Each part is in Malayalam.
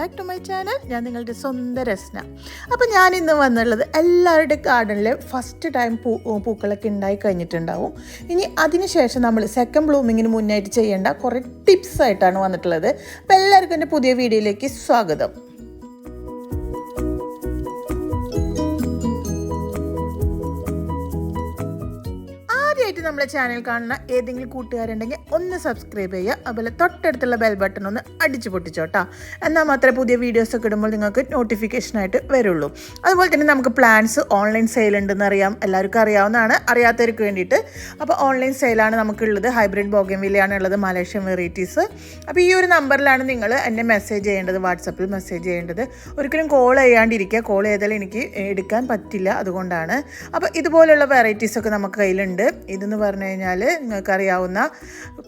ബാക്ക് ടു മൈ ചാനൽ ഞാൻ നിങ്ങളുടെ സ്വന്തം രസ്ന. അപ്പോൾ ഞാൻ ഇന്ന് വന്നുള്ളത് എല്ലാവരുടെ ഗാർഡനിൽ ഫസ്റ്റ് ടൈം പൂ പൂക്കളൊക്കെ ഉണ്ടായി കഴിഞ്ഞിട്ടുണ്ടാവും. ഇനി അതിനുശേഷം നമ്മൾ സെക്കൻഡ് ബ്ലൂമിങ്ങിന് മുന്നായിട്ട് ചെയ്യേണ്ട കുറേ ടിപ്സ് ആയിട്ടാണ് വന്നിട്ടുള്ളത്. അപ്പോൾ എല്ലാവർക്കും എന്റെ പുതിയ വീഡിയോയിലേക്ക് സ്വാഗതം. നമ്മളെ ചാനൽ കാണുന്ന ഏതെങ്കിലും കൂട്ടുകാരുണ്ടെങ്കിൽ ഒന്ന് സബ്സ്ക്രൈബ് ചെയ്യുക. അതുപോലെ തൊട്ടടുത്തുള്ള ബെൽ ബട്ടൺ ഒന്ന് അടിച്ചു പൊട്ടിച്ചോട്ടാ എന്നാൽ മാത്രമേ പുതിയ വീഡിയോസ് ഒക്കെ ഇടുമ്പോൾ നിങ്ങൾക്ക് നോട്ടിഫിക്കേഷനായിട്ട് വരുള്ളൂ. അതുപോലെ തന്നെ നമുക്ക് പ്ലാൻസ് ഓൺലൈൻ സെയിൽ ഉണ്ടെന്ന് അറിയാം. എല്ലാവർക്കും അറിയാവുന്നതാണ്. അറിയാത്തവർക്ക് വേണ്ടിയിട്ട്. അപ്പോൾ ഓൺലൈൻ സെയിലാണ് നമുക്കുള്ളത്. ഹൈബ്രിഡ് ബോഗൻവില്ലയാണ് ഉള്ളത് മലേഷ്യൻ വെറൈറ്റീസ് അപ്പോൾ ഈ ഒരു നമ്പറിലാണ് നിങ്ങൾ എന്നെ മെസ്സേജ് ചെയ്യേണ്ടത്. വാട്സപ്പിൽ മെസ്സേജ് ചെയ്യേണ്ടത്. ഒരിക്കലും കോൾ ചെയ്യാണ്ടിരിക്കുക. കോൾ ചെയ്താൽ എനിക്ക് എടുക്കാൻ പറ്റില്ല. അതുകൊണ്ടാണ്. അപ്പോൾ ഇതുപോലുള്ള വെറൈറ്റീസ് ഒക്കെ നമുക്ക് കയ്യിലുണ്ട്. ഇതെന്ന് പറഞ്ഞു കഴിഞ്ഞാൽ നിങ്ങൾക്കറിയാവുന്ന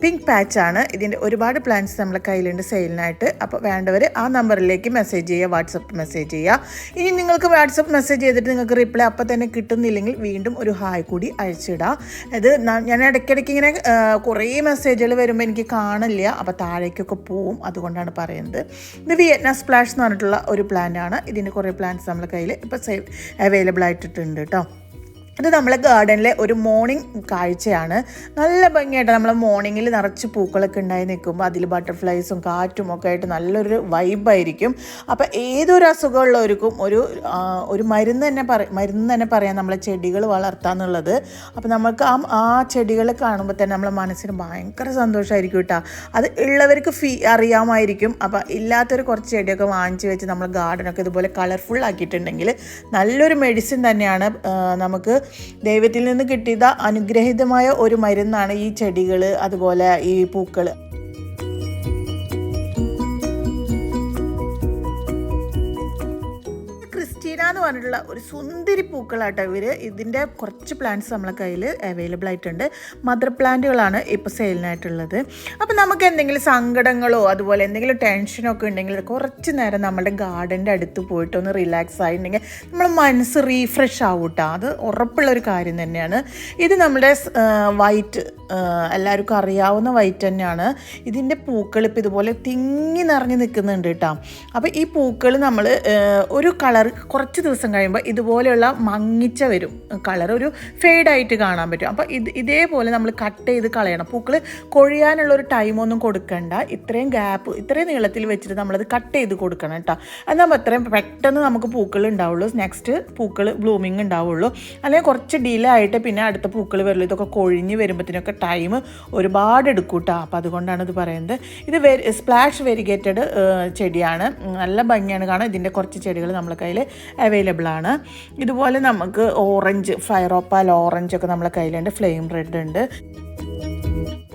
പിങ്ക് പാച്ചാണ് ഇതിന്റെ ഒരുപാട് പ്ലാൻസ് നമ്മളെ കയ്യിലുണ്ട് സെയിലിനായിട്ട് അപ്പോൾ വേണ്ടവർ ആ നമ്പറിലേക്ക് മെസ്സേജ് ചെയ്യുക വാട്സപ്പ് മെസ്സേജ് ചെയ്യുക. ഇനി നിങ്ങൾക്ക് വാട്സപ്പ് മെസ്സേജ് ചെയ്തിട്ട് നിങ്ങൾക്ക് റിപ്ലൈ അപ്പോൾ തന്നെ കിട്ടുന്നില്ലെങ്കിൽ വീണ്ടും ഒരു ഹായ് കൂടി അയച്ചിടാം. ഇത് ഞാൻ ഇടയ്ക്കിടയ്ക്ക് ഇങ്ങനെ കുറേ മെസ്സേജുകൾ വരുമ്പോൾ എനിക്ക് കാണില്ല അപ്പോൾ താഴേക്കൊക്കെ പോവും. അതുകൊണ്ടാണ് പറയുന്നത്. ഇത് വിയറ്റ്നാം സ്പ്ലാഷ് എന്ന് പറഞ്ഞിട്ടുള്ള ഒരു പ്ലാന്റ് ആണ്. ഇതിന്റെ കുറേ പ്ലാന്റ്സ് നമ്മളെ കയ്യിൽ ഇപ്പോൾ അവൈലബിൾ ആയിട്ടിട്ടുണ്ട് കേട്ടോ ഇത് നമ്മളെ ഗാർഡനിലെ ഒരു മോർണിംഗ് കാഴ്ചയാണ്. നല്ല ഭംഗിയായിട്ട് നമ്മളെ മോർണിംഗിൽ നിറച്ച് പൂക്കളൊക്കെ ഉണ്ടായി നിൽക്കുമ്പോൾ അതിൽ ബട്ടർഫ്ലൈസും കാറ്റും ഒക്കെ ആയിട്ട് നല്ലൊരു വൈബായിരിക്കും അപ്പോൾ ഏതൊരു അസുഖമുള്ളവർക്കും ഒരു ഒരു മരുന്ന് തന്നെ പറ മരുന്ന് തന്നെ പറയാം നമ്മളെ ചെടികൾ വളർത്താന്നുള്ളത് അപ്പോൾ നമുക്ക് ആ ആ ചെടികൾ കാണുമ്പോൾ തന്നെ നമ്മളെ മനസ്സിന് ഭയങ്കര സന്തോഷമായിരിക്കും കേട്ടോ. അത് ഉള്ളവർക്ക് ഫീ അറിയാമായിരിക്കും. അപ്പോൾ ഇല്ലാത്തൊരു കുറച്ച് ചെടിയൊക്കെ വാങ്ങിച്ച് വെച്ച് നമ്മൾ ഗാർഡനൊക്കെ ഇതുപോലെ കളർഫുൾ ആക്കിയിട്ടുണ്ടെങ്കിൽ നല്ലൊരു മെഡിസിൻ തന്നെയാണ് നമുക്ക് ദൈവത്തിൽ നിന്ന് കിട്ടിയ അനുഗ്രഹീതമായ ഒരു മരുന്നാണ് ഈ ചെടികൾ അതുപോലെ ഈ പൂക്കൾ പറഞ്ഞിട്ടുള്ള ഒരു സുന്ദരി പൂക്കളാട്ടോ ഇവർ ഇതിന്റെ കുറച്ച് പ്ലാന്റ്സ് നമ്മളെ കയ്യിൽ അവൈലബിൾ ആയിട്ടുണ്ട്. മദർ പ്ലാന്റുകളാണ് ഇപ്പോൾ സെയിലിനായിട്ടുള്ളത് അപ്പോൾ നമുക്ക് എന്തെങ്കിലും സങ്കടങ്ങളോ അതുപോലെ എന്തെങ്കിലും ടെൻഷനോ ഒക്കെ ഉണ്ടെങ്കിൽ കുറച്ച് നേരം നമ്മുടെ ഗാർഡന്റെ അടുത്ത് പോയിട്ട് ഒന്ന് റിലാക്സ് ആയിട്ടുണ്ടെങ്കിൽ നമ്മൾ മനസ്സ് റീഫ്രഷ് ആവും കേട്ടോ അത് ഉറപ്പുള്ള ഒരു കാര്യം തന്നെയാണ്. ഇത് നമ്മുടെ വൈറ്റ് എല്ലാവർക്കും അറിയാവുന്ന വൈറ്റ് തന്നെയാണ്. ഇതിന്റെ പൂക്കൾ ഇപ്പോൾ ഇതുപോലെ തിങ്ങി നിറഞ്ഞ് നിൽക്കുന്നുണ്ട് കേട്ടോ. അപ്പോൾ ഈ പൂക്കൾ നമ്മൾ ഒരു കളർ കുറച്ച് ദിവസം കഴിയുമ്പോൾ ഇതുപോലെയുള്ള മങ്ങിച്ച വരും. കളർ ഒരു ഫെയ്ഡായിട്ട് കാണാൻ പറ്റും. അപ്പോൾ ഇത് ഇതേപോലെ നമ്മൾ കട്ട് ചെയ്ത് കളയണം. പൂക്കൾ കൊഴിയാനുള്ള ഒരു ടൈമൊന്നും കൊടുക്കണ്ട. ഇത്രയും ഗ്യാപ്പ് ഇത്രയും നീളത്തിൽ വെച്ചിട്ട് നമ്മളത് കട്ട് ചെയ്ത് കൊടുക്കണം കേട്ടോ. എന്നാൽ അത്രയും പെട്ടെന്ന് നമുക്ക് പൂക്കൾ ഉണ്ടാവുള്ളൂ. നെക്സ്റ്റ് പൂക്കൾ ബ്ലൂമിങ് ഉണ്ടാവുള്ളൂ. അല്ലെങ്കിൽ കുറച്ച് ഡിലേ ആയിട്ട് പിന്നെ അടുത്ത പൂക്കൾ വരുള്ളൂ ഇതൊക്കെ കൊഴിഞ്ഞ് വരുമ്പോഴത്തേനൊക്കെ ടൈം ഒരുപാട് എടുക്കും കേട്ടോ അപ്പോൾ അതുകൊണ്ടാണ് ഇത് പറയുന്നത്. ഇത് വെരി സ്പ്ലാഷ് വെരിഗേറ്റഡ് ചെടിയാണ്. നല്ല ഭംഗിയാണ് കാണാൻ. ഇതിന്റെ കുറച്ച് ചെടികൾ നമ്മളെ കയ്യിൽ അവൈലബിൾ ആണ്. ഇതുപോലെ നമുക്ക് ഓറഞ്ച് ഫയറോപ്പാൽ ഓറഞ്ച് ഒക്കെ നമ്മളെ കയ്യിലുണ്ട്. ഫ്ലെയിം റെഡ് ഉണ്ട്.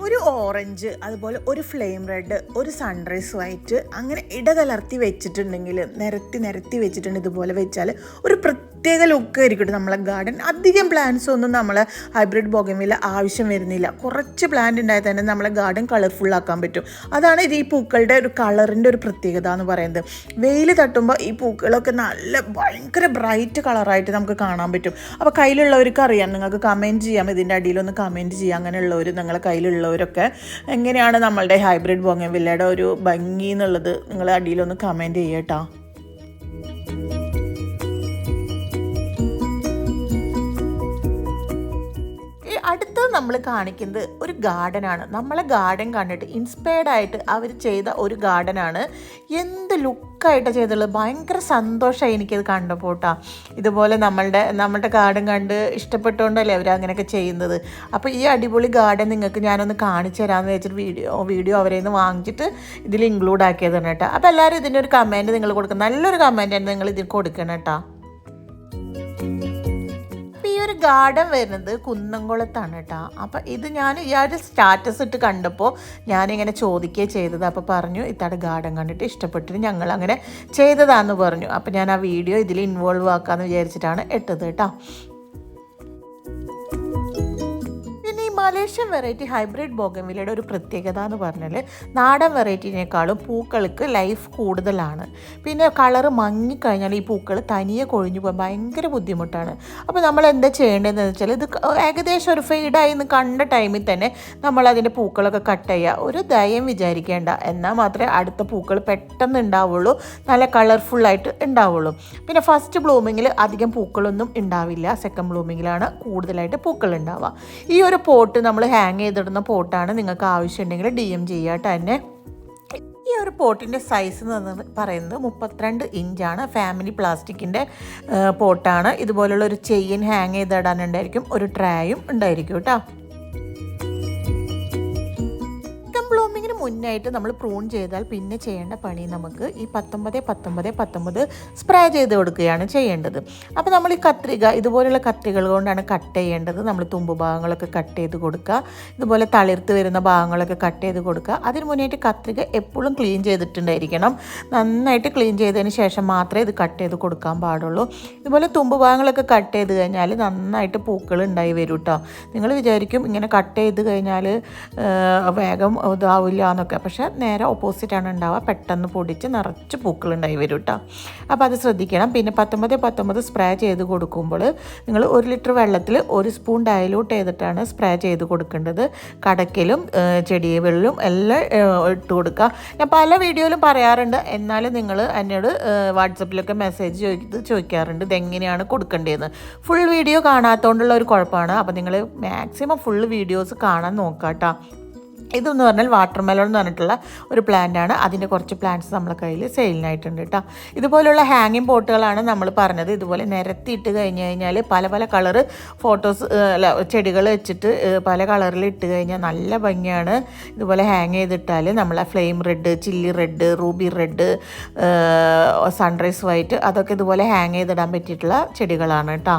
ഒരു ഓറഞ്ച് അതുപോലെ ഒരു ഫ്ലെയിം റെഡ് ഒരു സൺറൈസ് വൈറ്റ് അങ്ങനെ ഇടകലർത്തി വെച്ചിട്ടുണ്ടെങ്കിൽ നിരത്തി നിരത്തി വെച്ചിട്ടുണ്ട് ഇതുപോലെ വെച്ചാൽ ഒരു പ്രത്യേക ലുക്ക് ആയിരിക്കും നമ്മളെ ഗാർഡൻ അധികം പ്ലാന്റ്സ് ഒന്നും നമ്മളെ ഹൈബ്രിഡ് ബോഗമില്ല ആവശ്യം വരുന്നില്ല. കുറച്ച് പ്ലാന്റ് ഉണ്ടായാൽ തന്നെ നമ്മളെ ഗാർഡൻ കളർഫുൾ ആക്കാൻ പറ്റും. അതാണ് ഇത് ഈ പൂക്കളുടെ ഒരു കളറിന്റെ ഒരു പ്രത്യേകത എന്ന് പറയുന്നത്. വെയിൽ തട്ടുമ്പോൾ ഈ പൂക്കളൊക്കെ നല്ല ഭയങ്കര ബ്രൈറ്റ് കളറായിട്ട് നമുക്ക് കാണാൻ പറ്റും. അപ്പോൾ കയ്യിലുള്ളവർക്ക് അറിയാം. നിങ്ങൾക്ക് കമന്റ് ചെയ്യാം. ഇതിന്റെ അടിയിലൊന്ന് കമന്റ് ചെയ്യാം. അങ്ങനെയുള്ളവർ നിങ്ങളെ കയ്യിലുള്ളവരൊക്കെ എങ്ങനെയാണ് നമ്മളുടെ ഹൈബ്രിഡ് ബോങ്ങവില്ലയുടെ ഒരു ഭംഗി എന്നുള്ളത് നിങ്ങൾ അടിയിലൊന്ന് കമന്റ് ചെയ്യട്ടോ നമ്മൾ കാണിക്കുന്നത് ഒരു ഗാർഡനാണ്. നമ്മളെ ഗാർഡൻ കണ്ടിട്ട് ഇൻസ്പയർഡ് ആയിട്ട് അവർ ചെയ്ത ഒരു ഗാർഡനാണ്. എന്ത് ലുക്കായിട്ട് ചെയ്തുള്ളത് ഭയങ്കര സന്തോഷമായി എനിക്കത് കണ്ടപ്പോൾ കേട്ടോ ഇതുപോലെ നമ്മളുടെ നമ്മളുടെ ഗാർഡൻ കണ്ട് ഇഷ്ടപ്പെട്ടുകൊണ്ടല്ലേ അവർ അങ്ങനെയൊക്കെ ചെയ്യുന്നത്. അപ്പോൾ ഈ അടിപൊളി ഗാർഡൻ നിങ്ങൾക്ക് ഞാനൊന്ന് കാണിച്ചു തരാമെന്ന് വെച്ചിട്ട് വീഡിയോ വീഡിയോ അവരെ നിന്ന് വാങ്ങിച്ചിട്ട് ഇതിൽ ഇൻക്ലൂഡ് ആക്കിയതാണ് കേട്ടോ അപ്പോൾ എല്ലാവരും ഇതിന്റെ ഒരു കമന്റ് നിങ്ങൾ കൊടുക്കുക നല്ലൊരു കമന്റ് നിങ്ങൾ ഇതിൽ കൊടുക്കണം കേട്ടോ ഒരു ഗാർഡൻ വരുന്നത് കുന്നംകുളത്താണ് കേട്ടോ. അപ്പോൾ ഇത് ഞാൻ ഒരു സ്റ്റാറ്റസ് ഇട്ട് കണ്ടപ്പോൾ ഞാനിങ്ങനെ ചോദിക്കുകയും ചെയ്തത്. അപ്പോൾ പറഞ്ഞു ഇത്താടെ ഗാർഡൻ കണ്ടിട്ട് ഇഷ്ടപ്പെട്ടിട്ട് ഞങ്ങൾ അങ്ങനെ ചെയ്തതാന്ന് പറഞ്ഞു. അപ്പോൾ ഞാൻ ആ വീഡിയോ ഇതിൽ ഇൻവോൾവ് ആക്കാമെന്ന് വിചാരിച്ചിട്ടാണ് ഇട്ടത് കേട്ടോ. മലേഷ്യൻ വെറൈറ്റി ഹൈബ്രിഡ് ബോഗൻവില്ലയുടെ ഒരു പ്രത്യേകത എന്ന് പറഞ്ഞാൽ നാടൻ വെറൈറ്റിനേക്കാളും പൂക്കൾക്ക് ലൈഫ് കൂടുതലാണ്. പിന്നെ കളറ് മങ്ങിക്കഴിഞ്ഞാൽ ഈ പൂക്കൾ തനിയെ കൊഴിഞ്ഞു പോകാൻ ഭയങ്കര ബുദ്ധിമുട്ടാണ്. അപ്പോൾ നമ്മൾ എന്താ ചെയ്യേണ്ടതെന്ന് വെച്ചാൽ ഇത് ഏകദേശം ഒരു ഫെയ്ഡായി എന്ന് കണ്ട ടൈമിൽ തന്നെ നമ്മൾ അതിന്റെ പൂക്കളൊക്കെ കട്ട് ചെയ്യുക ഒരു ദയം വിചാരിക്കേണ്ട. എന്നാൽ മാത്രമേ അടുത്ത പൂക്കൾ പെട്ടെന്ന് ഉണ്ടാവുള്ളൂ നല്ല കളർഫുള്ളായിട്ട് ഉണ്ടാവുള്ളൂ പിന്നെ ഫസ്റ്റ് ബ്ലൂമിങ്ങിൽ അധികം പൂക്കളൊന്നും ഉണ്ടാവില്ല സെക്കൻഡ് ബ്ലൂമിങ്ങിലാണ് കൂടുതലായിട്ട് പൂക്കൾ ഉണ്ടാവുക ഈ ഒരു പോട്ട് നമ്മൾ ഹാങ് ചെയ്തിടുന്ന പോട്ടാണ് നിങ്ങൾക്ക് ആവശ്യമുണ്ടെങ്കിൽ ഡി എം ചെയ്യാട്ട് തന്നെ ഈ ഒരു പോട്ടിന്റെ സൈസ് എന്ന് പറയുന്നത് മുപ്പത്തിരണ്ട് ഇഞ്ചാണ് ഫാമിലി പ്ലാസ്റ്റിക്കിന്റെ പോട്ടാണ്. ഇതുപോലുള്ള ഒരു ചെയിൻ ഹാങ് ചെയ്തിടാനുണ്ടായിരിക്കും ഒരു ട്രായും ഉണ്ടായിരിക്കും കേട്ടോ. മുന്നായിട്ട് നമ്മൾ പ്രൂൺ ചെയ്താൽ പിന്നെ ചെയ്യേണ്ട പണി നമുക്ക് ഈ പത്തൊമ്പത് പത്തൊമ്പത് പത്തൊമ്പത് സ്പ്രേ ചെയ്ത് കൊടുക്കുകയാണ് ചെയ്യേണ്ടത്. അപ്പോൾ നമ്മൾ ഈ കത്രിക ഇതുപോലെയുള്ള കത്രികൾ കൊണ്ടാണ് കട്ട് ചെയ്യേണ്ടത്. നമ്മൾ തുമ്പ് ഭാഗങ്ങളൊക്കെ കട്ട് ചെയ്ത് കൊടുക്കുക. ഇതുപോലെ തളിർത്ത് വരുന്ന ഭാഗങ്ങളൊക്കെ കട്ട് ചെയ്ത് കൊടുക്കുക. അതിന് മുന്നായിട്ട് കത്രിക എപ്പോഴും ക്ലീൻ ചെയ്തിട്ടുണ്ടായിരിക്കണം. നന്നായിട്ട് ക്ലീൻ ചെയ്തതിന് ശേഷം മാത്രമേ ഇത് കട്ട് ചെയ്ത് കൊടുക്കാൻ പാടുള്ളൂ. ഇതുപോലെ തുമ്പ് ഭാഗങ്ങളൊക്കെ കട്ട് ചെയ്ത് കഴിഞ്ഞാൽ നന്നായിട്ട് പൂക്കൾ ഉണ്ടായി വരും കേട്ടോ നിങ്ങൾ വിചാരിക്കും ഇങ്ങനെ കട്ട് ചെയ്ത് കഴിഞ്ഞാൽ വേഗം ഇതാവില്ല എന്നൊക്കെ. പക്ഷെ നേരെ ഓപ്പോസിറ്റാണ് ഉണ്ടാവുക. പെട്ടെന്ന് പൊടിച്ച് നിറച്ച് പൂക്കൾ ഉണ്ടായി വരും കേട്ടോ. അപ്പോൾ അത് ശ്രദ്ധിക്കണം. പിന്നെ പത്തൊമ്പത് പത്തൊമ്പത് സ്പ്രേ ചെയ്ത് കൊടുക്കുമ്പോൾ നിങ്ങൾ ഒരു ലിറ്റർ വെള്ളത്തിൽ ഒരു സ്പൂൺ ഡയലൂട്ട് ചെയ്തിട്ടാണ് സ്പ്രേ ചെയ്ത് കൊടുക്കേണ്ടത്. കടക്കിലും ചെടികളിലും എല്ലാം ഇട്ട് കൊടുക്കുക. ഞാൻ പല വീഡിയോയിലും പറയാറുണ്ട്. എന്നാലും നിങ്ങൾ എന്നോട് വാട്സപ്പിലൊക്കെ മെസ്സേജ് ചോദിക്കുന്നത് ചോദിക്കാറുണ്ട്. ഇതെങ്ങനെയാണ് കൊടുക്കേണ്ടതെന്ന്. ഫുൾ വീഡിയോ കാണാത്തതുകൊണ്ടുള്ള ഒരു കുഴപ്പമാണ്. അപ്പോൾ നിങ്ങൾ മാക്സിമം ഫുൾ വീഡിയോസ് കാണാൻ നോക്കാം കേട്ടോ ഇതെന്ന് പറഞ്ഞാൽ വാട്ടർ മെലോൺ എന്ന് പറഞ്ഞിട്ടുള്ള ഒരു പ്ലാന്റ് ആണ്. അതിന്റെ കുറച്ച് പ്ലാന്റ്സ് നമ്മളെ കയ്യിൽ സെയിലിനായിട്ടുണ്ട് കേട്ടോ ഇതുപോലുള്ള ഹാങ്ങിങ് പോട്ടുകളാണ് നമ്മൾ പറഞ്ഞത്. ഇതുപോലെ നിരത്തിയിട്ട് കഴിഞ്ഞ് കഴിഞ്ഞാൽ പല പല കളറ് ഫോട്ടോസ് അല്ല ചെടികൾ വെച്ചിട്ട് പല കളറിൽ ഇട്ട് കഴിഞ്ഞാൽ നല്ല ഭംഗിയാണ്. ഇതുപോലെ ഹാങ് ചെയ്തിട്ടാൽ നമ്മളെ flame red chilli red ruby red sunrise white അതൊക്കെ ഇതുപോലെ ഹാങ് ചെയ്തിടാൻ പറ്റിയിട്ടുള്ള ചെടികളാണ് കേട്ടോ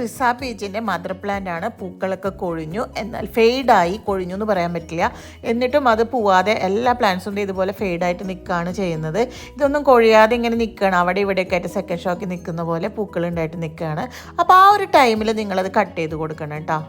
ബ്രിസ പീച്ചിന്റെ മദർ പ്ലാന്റ് ആണ് പൂക്കളൊക്കെ കൊഴിഞ്ഞു. എന്നാൽ ഫെയ്ഡായി കൊഴിഞ്ഞു എന്ന് പറയാൻ പറ്റില്ല. എന്നിട്ടും അത് പോവാതെ എല്ലാ പ്ലാന്റ്സും ഇതുപോലെ ഫെയ്ഡായിട്ട് നിൽക്കുകയാണ് ചെയ്യുന്നത്. ഇതൊന്നും കൊഴിയാതെ ഇങ്ങനെ നിൽക്കുകയാണ് അവിടെ ഇവിടെയൊക്കെ ആയിട്ട് സെക്കൻഡ് ഷോക്കിൽ നിൽക്കുന്ന പോലെ പൂക്കളുണ്ടായിട്ട് നിൽക്കുകയാണ് അപ്പോൾ ആ ഒരു ടൈമിൽ നിങ്ങളത് കട്ട് ചെയ്ത് കൊടുക്കണം കേട്ടോ.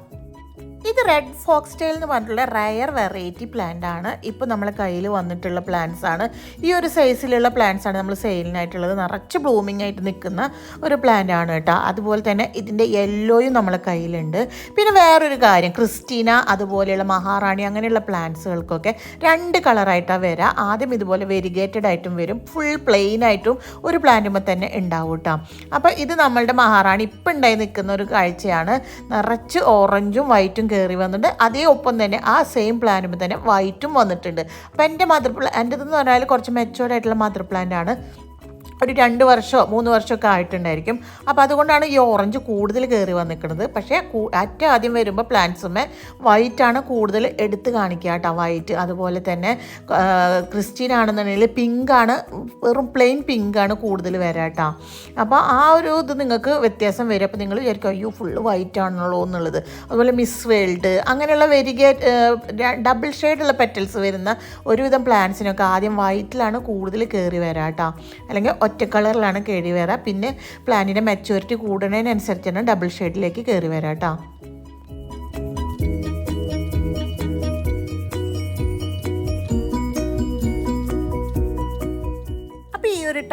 ഇത് റെഡ് ഫോക്സ് ടെയിൽ എന്ന് പറഞ്ഞിട്ടുള്ള റയർ വെറൈറ്റി പ്ലാന്റ് ആണ്. ഇപ്പോൾ നമ്മളെ കയ്യിൽ വന്നിട്ടുള്ള പ്ലാന്റ്സ് ആണ്. ഈ ഒരു സൈസിലുള്ള പ്ലാന്റ്സ് ആണ് നമ്മൾ സെയിലിനായിട്ടുള്ളത് നിറച്ച് ബ്ലൂമിംഗ് ആയിട്ട് നിൽക്കുന്ന ഒരു പ്ലാന്റ് ആണ് കേട്ടോ. അതുപോലെ തന്നെ ഇതിന്റെ യെല്ലോയും നമ്മളെ കയ്യിലുണ്ട്. പിന്നെ വേറൊരു കാര്യം ക്രിസ്റ്റീന അതുപോലെയുള്ള മഹാറാണി അങ്ങനെയുള്ള പ്ലാന്റ്സുകൾക്കൊക്കെ രണ്ട് കളറായിട്ടാണ് വരിക ആദ്യം ഇതുപോലെ വെരിഗേറ്റഡ് ആയിട്ടും വരും. ഫുൾ പ്ലെയിൻ ആയിട്ടും ഒരു പ്ലാന്റുമ്പോൾ തന്നെ ഉണ്ടാവും കേട്ടോ. അപ്പോൾ ഇത് നമ്മളുടെ മഹാറാണി ഇപ്പം ഉണ്ടായി നിൽക്കുന്ന ഒരു കാഴ്ചയാണ്. നിറച്ച് ഓറഞ്ചും വൈറ്റും കയറി വന്നിട്ടുണ്ട്. അതേ ഒപ്പം തന്നെ ആ സെയിം പ്ലാന്റുമ്പോൾ തന്നെ വൈറ്റും വന്നിട്ടുണ്ട്. അപ്പോൾ എന്റെ മദർ പ്ലാ എന്റെതെന്ന് പറഞ്ഞാൽ കുറച്ച് മെച്ചുവേർഡ് ആയിട്ടുള്ള മദർ പ്ലാന്റ് ആണ്. ഒരു രണ്ട് വർഷമോ മൂന്ന് വർഷമൊക്കെ ആയിട്ടുണ്ടായിരിക്കും. അപ്പോൾ അതുകൊണ്ടാണ് ഈ ഓറഞ്ച് കൂടുതൽ കയറി വന്നിരിക്കുന്നത് പക്ഷേ അറ്റ ആദ്യം വരുമ്പോൾ പ്ലാന്റ്സുമേ വൈറ്റാണ് കൂടുതൽ എടുത്ത് കാണിക്കുക കേട്ടോ. വൈറ്റ് അതുപോലെ തന്നെ ക്രിസ്റ്റീൻ ആണെന്നുണ്ടെങ്കിൽ പിങ്കാണ് വെറും പ്ലെയിൻ പിങ്കാണ് കൂടുതൽ വരാം കേട്ടോ. അപ്പോൾ ആ ഒരു ഇത് നിങ്ങൾക്ക് വ്യത്യാസം വരും. അപ്പോൾ നിങ്ങൾ വിചാരിക്കും അയ്യോ ഫുള്ള് വൈറ്റ് ആണല്ലോ എന്നുള്ളത്. അതുപോലെ മിസ് വേൾഡ് അങ്ങനെയുള്ള വെരിഗേ ഡബിൾ ഷെയ്ഡുള്ള പെറ്റൽസ് വരുന്ന ഒരുവിധം പ്ലാന്റ്സിനൊക്കെ ആദ്യം വൈറ്റിലാണ് കൂടുതൽ കയറി വരാം കേട്ടോ. അല്ലെങ്കിൽ ഒറ്റ കളറിലാണ് കയറി വരാം. പിന്നെ പ്ലാന്റിന്റെ മെച്യൂരിറ്റി കൂടുന്നതിനനുസരിച്ചാണ് ഡബിൾ ഷെയ്ഡിലേക്ക് കയറി വരാം കേട്ടോ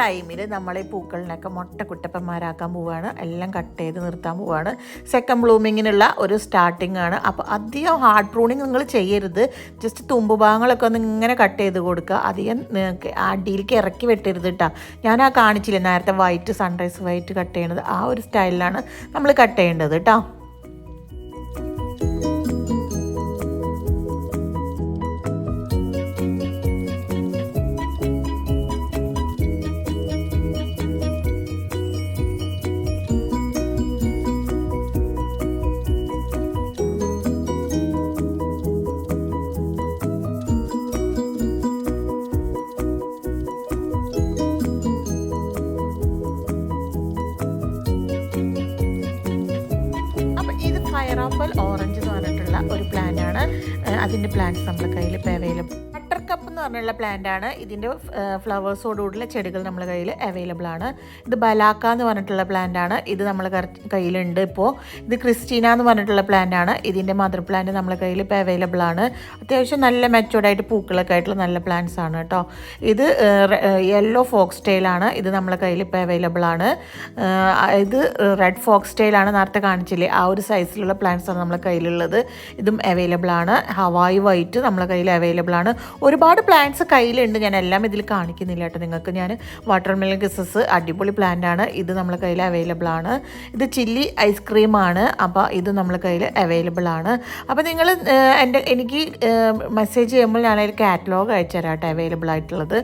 ടൈമിൽ നമ്മളെ പൂക്കളിനൊക്കെ മുട്ട കുട്ടപ്പന്മാരാക്കാൻ പോവുകയാണ് എല്ലാം കട്ട് ചെയ്ത് നിർത്താൻ പോവുകയാണ് സെക്കൻഡ് ബ്ലൂമിങ്ങിനുള്ള ഒരു സ്റ്റാർട്ടിംഗ് ആണ്. അപ്പോൾ അധികം ഹാർഡ് പ്രൂണിങ് നിങ്ങൾ ചെയ്യരുത്. ജസ്റ്റ് തുമ്പ് ഭാഗങ്ങളൊക്കെ ഒന്ന് ഇങ്ങനെ കട്ട് ചെയ്ത് കൊടുക്കുക. അധികം അടിയിലേക്ക് ഇറക്കി വെട്ടരുത് കേട്ടോ ഞാൻ ആ കാണിച്ചില്ല നേരത്തെ വൈറ്റ് സൺറൈസ് വൈറ്റ് കട്ട് ചെയ്യണത്. ആ ഒരു സ്റ്റൈലിലാണ് നമ്മൾ കട്ട് ചെയ്യേണ്ടത് കേട്ടോ പ്ലാന്റ്സ് നമ്മുടെ എന്ന് പറഞ്ഞുള്ള പ്ലാന്റ് ആണ്. ഇതിന്റെ ഫ്ലവേഴ്സോടുകൂടിയുള്ള ചെടികൾ നമ്മുടെ കയ്യിൽ അവൈലബിൾ ആണ്. ഇത് ബലാക്ക എന്ന് പറഞ്ഞിട്ടുള്ള പ്ലാന്റ് ആണ്. ഇത് നമ്മൾ കയ്യിലുണ്ട് ഇപ്പോൾ ഇത് ക്രിസ്റ്റീന എന്ന് പറഞ്ഞിട്ടുള്ള പ്ലാന്റ് ആണ്. ഇതിന്റെ മദർ പ്ലാന്റ് നമ്മുടെ കയ്യിൽ ഇപ്പോൾ അവൈലബിൾ ആണ്. അത്യാവശ്യം നല്ല മെച്ചോർഡായിട്ട് പൂക്കളൊക്കെ ആയിട്ടുള്ള നല്ല പ്ലാന്റ്സ് ആണ് കേട്ടോ. ഇത് യെല്ലോ ഫോക്സ് ടെയിലാണ് ഇത് നമ്മുടെ കയ്യിൽ ഇപ്പോൾ അവൈലബിൾ ആണ്. ഇത് റെഡ് ഫോക്സ് ടെയിലാണ് നേരത്തെ കാണിച്ചില്ലേ ആ ഒരു സൈസിലുള്ള പ്ലാന്റ്സ് ആണ് നമ്മുടെ കയ്യിലുള്ളത്. ഇതും അവൈലബിൾ ആണ്. ഹവായി വൈറ്റ് നമ്മുടെ കയ്യിൽ അവൈലബിൾ ആണ്. ഒരുപാട് പ്ലാന്റ്സ് കയ്യിലുണ്ട്. ഞാൻ എല്ലാം ഇതിൽ കാണിക്കുന്നില്ല കേട്ടോ നിങ്ങൾക്ക്. ഞാൻ വാട്ടർ മെലൺ കിസസ് അടിപൊളി പ്ലാന്റ് ആണ്. ഇത് നമ്മുടെ കയ്യിൽ അവൈലബിൾ ആണ്. ഇത് ചില്ലി ഐസ്ക്രീം ആണ്. അപ്പോൾ ഇത് നമ്മുടെ കയ്യിൽ അവൈലബിൾ ആണ്. അപ്പോൾ നിങ്ങൾ എന്റെ എനിക്ക് മെസ്സേജ് ചെയ്യുമ്പോൾ ഞാൻ ഒരു കാറ്റലോഗ് അയച്ചു തരാം കേട്ടോ അവൈലബിൾ ആയിട്ടുള്ളത്.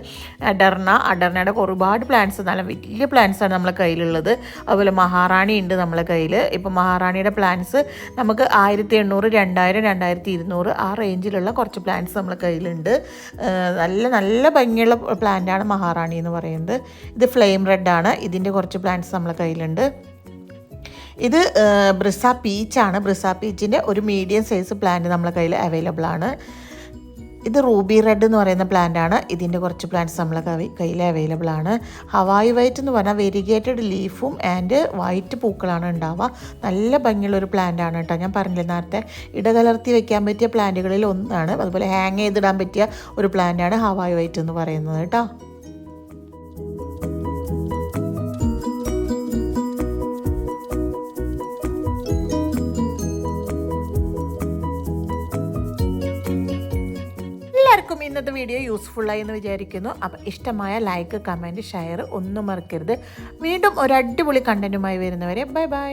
അഡർണ അഡർണയുടെ ഒരുപാട് പ്ലാന്റ്സ് നല്ല വലിയ പ്ലാന്റ്സ് ആണ് നമ്മളെ കയ്യിലുള്ളത്. അതുപോലെ മഹാറാണി ഉണ്ട് നമ്മളെ കയ്യിൽ. ഇപ്പോൾ മഹാറാണിയുടെ പ്ലാന്റ്സ് നമുക്ക് ആയിരത്തി എണ്ണൂറ് രണ്ടായിരം രണ്ടായിരത്തി ഇരുന്നൂറ് ആ റേഞ്ചിലുള്ള കുറച്ച് പ്ലാന്റ്സ് നമ്മളെ കയ്യിലുണ്ട്. നല്ല നല്ല ഭംഗിയുള്ള പ്ലാന്റാണ് മഹാറാണി എന്ന് പറയുന്നത്. ഇത് ഫ്ലെയിം റെഡ് ആണ്. ഇതിന്റെ കുറച്ച് പ്ലാന്റ്സ് നമ്മളെ കയ്യിലുണ്ട്. ഇത് ബ്രിസ പീച്ചാണ് ബ്രിസ പീച്ചിന്റെ ഒരു മീഡിയം സൈസ് പ്ലാന്റ് നമ്മളെ കയ്യിൽ അവൈലബിൾ ആണ്. ഇത് റൂബി റെഡ് എന്ന് പറയുന്ന പ്ലാന്റ് ആണ്. ഇതിന്റെ കുറച്ച് പ്ലാന്റ്സ് നമ്മളെ കയ്യിൽ അവൈലബിൾ ആണ്. ഹവായി വൈറ്റ് എന്ന് പറഞ്ഞാൽ വെരിഗേറ്റഡ് ലീഫും ആൻഡ് വൈറ്റ് പൂക്കളാണ് ഉണ്ടാവുക. നല്ല ഭംഗിയുള്ള ഒരു പ്ലാന്റ് ആണ് കേട്ടോ. ഞാൻ പറഞ്ഞില്ല നേരത്തെ ഇടകലർത്തി വെക്കാൻ പറ്റിയ പ്ലാന്റുകളിൽ ഒന്നാണ്. അതുപോലെ ഹാങ് ചെയ്തിടാൻ പറ്റിയ ഒരു പ്ലാന്റ് ആണ് ഹവായി വൈറ്റ് എന്ന് പറയുന്നത് കേട്ടോ. ഇന്നത്തെ വീഡിയോ യൂസ്ഫുള്ളായി എന്ന് വിചാരിക്കുന്നു. അപ്പം ഇഷ്ടമായ ലൈക്ക് കമന്റ് ഷെയർ ഒന്നും മറക്കരുത്. വീണ്ടും ഒരു അടിപൊളി കണ്ടന്റുമായി വരുന്നവരെ ബൈ ബൈ